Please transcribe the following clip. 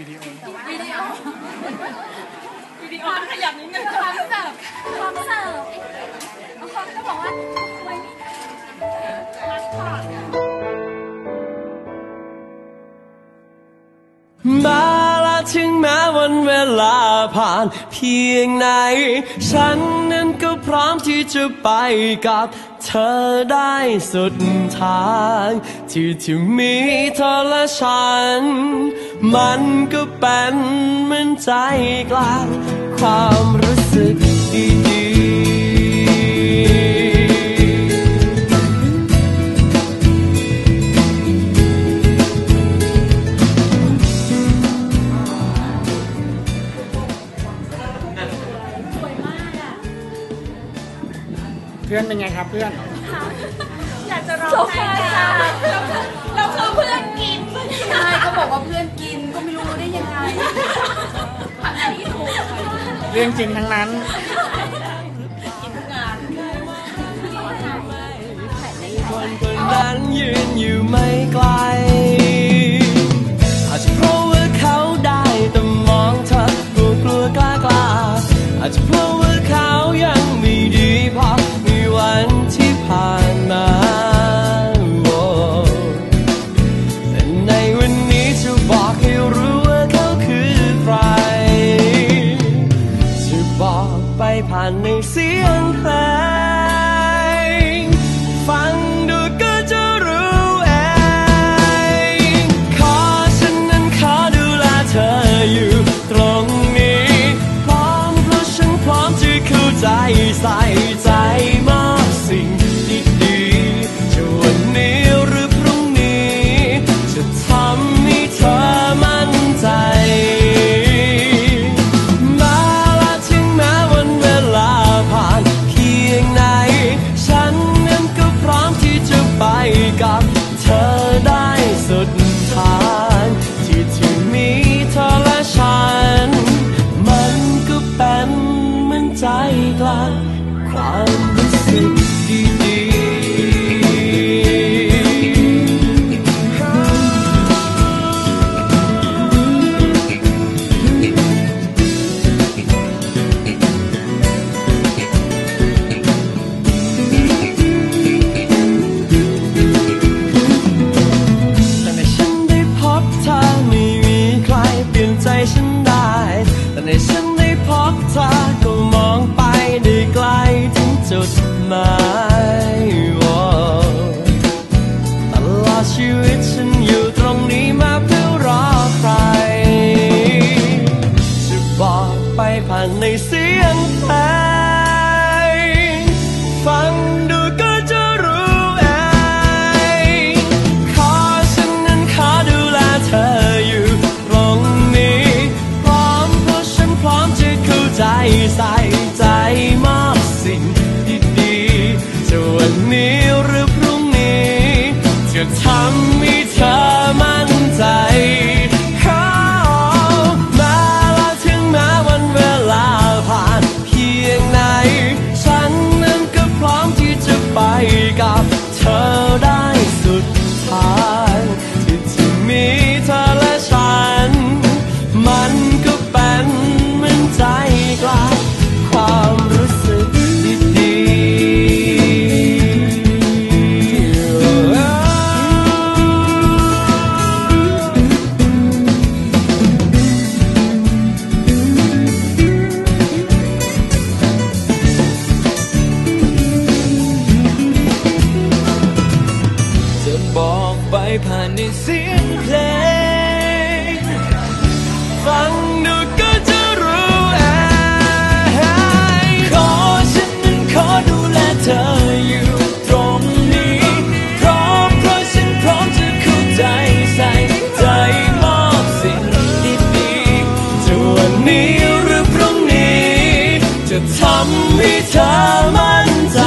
วิดีโอวิดีโอวิดีโอขยับนิดนึงพร้อมเสิร์ฟพร้อมเสิร์ฟบางคนก็บอกว่าไมไม่รักก่อนมาละถึงแม้วันเวลาผ่านเพียงไหน ฉันนั้นก็พร้อมที่จะไปกับเธอได้สุดทาง ที่ที่มีเธอและฉัน มันก็เป็นเหมือนใจกลางความรู้สึกดีๆเพื่อนเป็นไงครับเพื่อน อยากจะร้องไห้ค่ะ บอกว่าเพื่อนกินก็ไม่รู้ได้ยังไงอันนี้ถูกเรื่องจริงทั้งนั้นคนคนนั้นยืนอยู่ไม่ ใไปผ่านในเสียงเพลงฟังดูก็จะรู้เองขอฉันนั้นขอดูแลเธออยู่ตรงนี้ พร้อมเพราะฉันพร้อมจะเข้าใจใส่ใจมากสิ่งดีๆจะวันนี้หรือพรุ่งนี้จะทำให้เธอ ให้เธอมั่นใจ